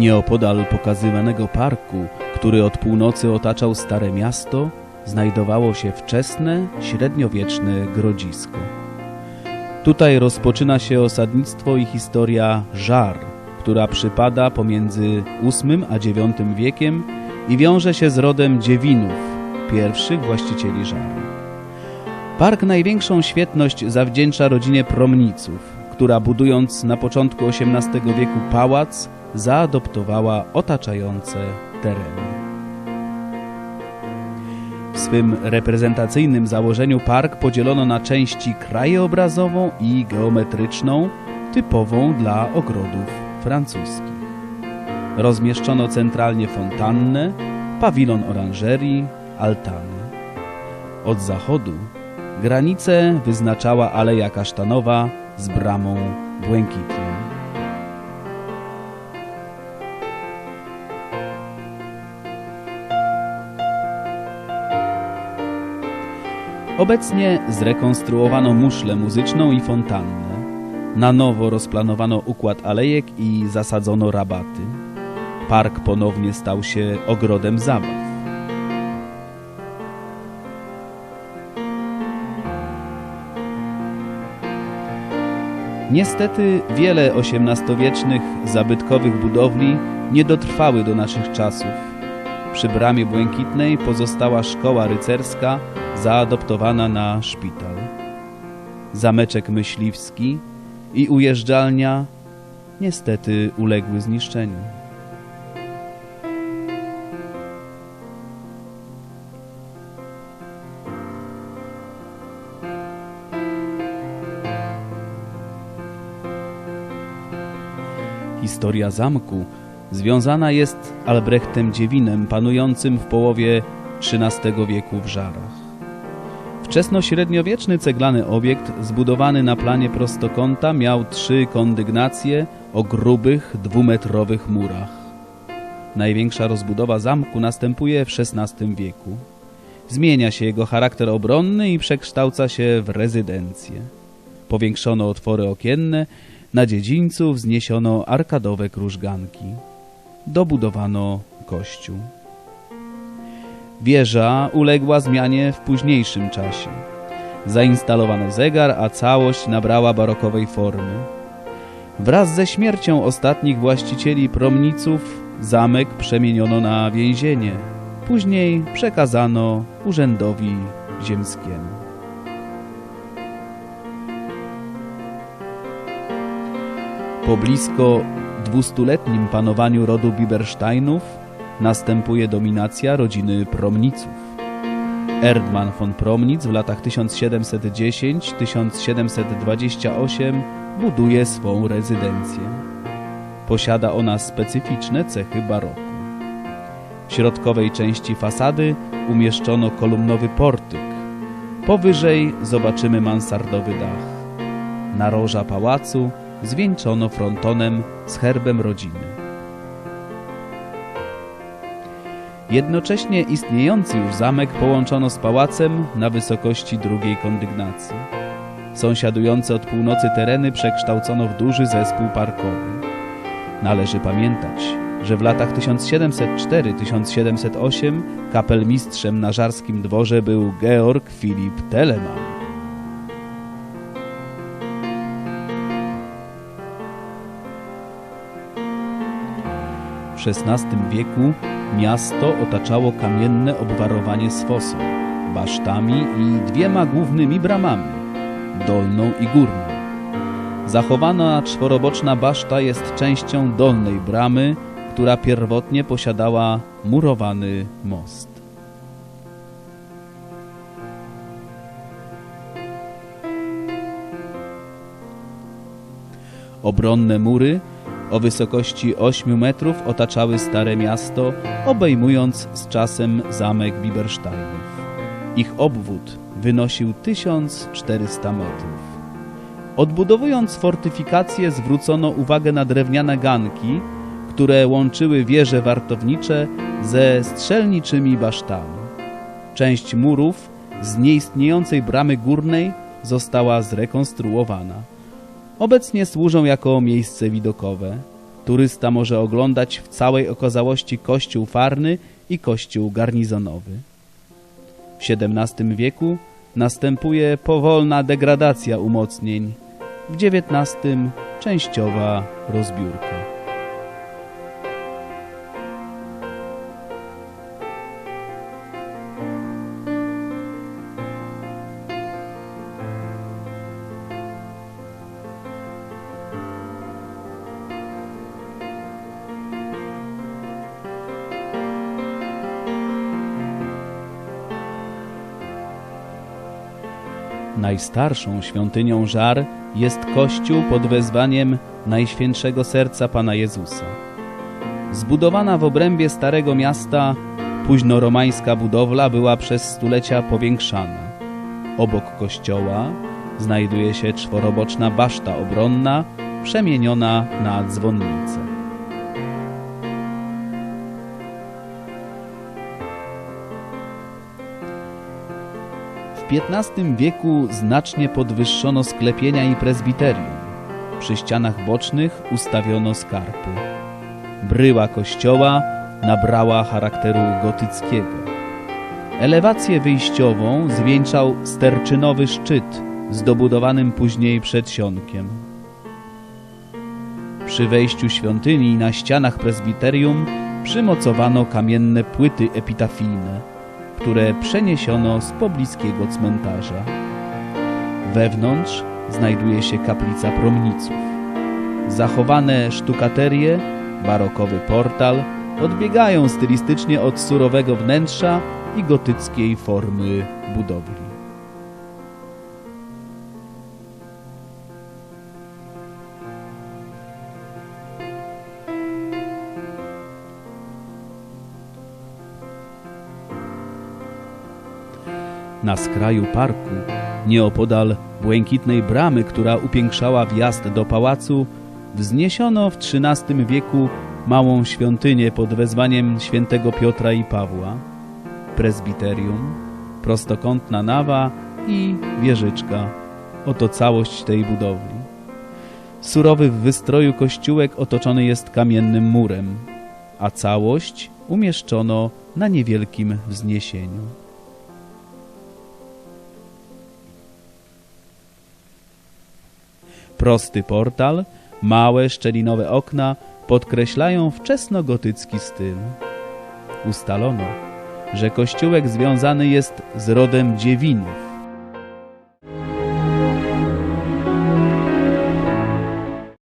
Nieopodal pokazywanego parku, który od północy otaczał Stare Miasto, znajdowało się wczesne, średniowieczne grodzisko. Tutaj rozpoczyna się osadnictwo i historia Żar, która przypada pomiędzy VIII a IX wiekiem i wiąże się z rodem Dziewinów, pierwszych właścicieli Żar. Park największą świetność zawdzięcza rodzinie Promniców, która budując na początku XVIII wieku pałac, zaadoptowała otaczające tereny. W swym reprezentacyjnym założeniu park podzielono na części krajobrazową i geometryczną, typową dla ogrodów francuskich. Rozmieszczono centralnie fontannę, pawilon oranżerii, altany. Od zachodu granicę wyznaczała Aleja Kasztanowa z bramą błękitną. Obecnie zrekonstruowano muszlę muzyczną i fontannę. Na nowo rozplanowano układ alejek i zasadzono rabaty. Park ponownie stał się ogrodem zabaw. Niestety wiele XVIII-wiecznych zabytkowych budowli nie dotrwały do naszych czasów. Przy Bramie Błękitnej pozostała szkoła rycerska zaadoptowana na szpital. Zameczek myśliwski i ujeżdżalnia niestety uległy zniszczeniu. Historia zamku związana jest Albrechtem Dziewinem panującym w połowie XIII wieku w Żarach. Wczesnośredniowieczny ceglany obiekt zbudowany na planie prostokąta miał trzy kondygnacje o grubych, dwumetrowych murach. Największa rozbudowa zamku następuje w XVI wieku. Zmienia się jego charakter obronny i przekształca się w rezydencję. Powiększono otwory okienne, na dziedzińcu wzniesiono arkadowe krużganki. Dobudowano kościół. Wieża uległa zmianie w późniejszym czasie. Zainstalowano zegar, a całość nabrała barokowej formy. Wraz ze śmiercią ostatnich właścicieli promniców zamek przemieniono na więzienie. Później przekazano urzędowi ziemskiemu. Po blisko dwustuletnim panowaniu rodu Bibersteinów następuje dominacja rodziny Promniców. Erdmann von Promnitz w latach 1710-1728 buduje swą rezydencję. Posiada ona specyficzne cechy baroku. W środkowej części fasady umieszczono kolumnowy portyk. Powyżej zobaczymy mansardowy dach. Naroża pałacu zwieńczono frontonem z herbem rodziny. Jednocześnie istniejący już zamek połączono z pałacem na wysokości drugiej kondygnacji. Sąsiadujące od północy tereny przekształcono w duży zespół parkowy. Należy pamiętać, że w latach 1704-1708 kapelmistrzem na żarskim dworze był Georg Filip Telemann. W XVI wieku miasto otaczało kamienne obwarowanie z fosą, basztami i dwiema głównymi bramami, dolną i górną. Zachowana czworoboczna baszta jest częścią dolnej bramy, która pierwotnie posiadała murowany most. Obronne mury o wysokości 8 metrów otaczały Stare Miasto, obejmując z czasem zamek Bibersteinów. Ich obwód wynosił 1400 metrów. Odbudowując fortyfikacje zwrócono uwagę na drewniane ganki, które łączyły wieże wartownicze ze strzelniczymi basztami. Część murów z nieistniejącej bramy górnej została zrekonstruowana. Obecnie służą jako miejsce widokowe. turysta może oglądać w całej okazałości kościół farny i kościół garnizonowy. W XVII wieku następuje powolna degradacja umocnień, w XIX częściowa rozbiórka. Najstarszą świątynią Żar jest kościół pod wezwaniem Najświętszego Serca Pana Jezusa. Zbudowana w obrębie Starego Miasta, późnoromańska budowla była przez stulecia powiększana. Obok kościoła znajduje się czworoboczna baszta obronna, przemieniona na dzwonnicę. W XV wieku znacznie podwyższono sklepienia i prezbiterium. Przy ścianach bocznych ustawiono skarpy. Bryła kościoła nabrała charakteru gotyckiego. Elewację wyjściową zwieńczał sterczynowy szczyt z dobudowanym później przedsionkiem. Przy wejściu świątyni na ścianach prezbiterium przymocowano kamienne płyty epitafijne które przeniesiono z pobliskiego cmentarza. Wewnątrz znajduje się kaplica promniców. Zachowane sztukaterie, barokowy portal odbiegają stylistycznie od surowego wnętrza i gotyckiej formy budowli. Na skraju parku, nieopodal błękitnej bramy, która upiększała wjazd do pałacu, wzniesiono w XIII wieku małą świątynię pod wezwaniem świętego Piotra i Pawła, prezbiterium, prostokątna nawa i wieżyczka. Oto całość tej budowli. Surowy w wystroju kościółek otoczony jest kamiennym murem, a całość umieszczono na niewielkim wzniesieniu. Prosty portal, małe szczelinowe okna podkreślają wczesnogotycki styl. Ustalono, że kościółek związany jest z rodem Dziewinów,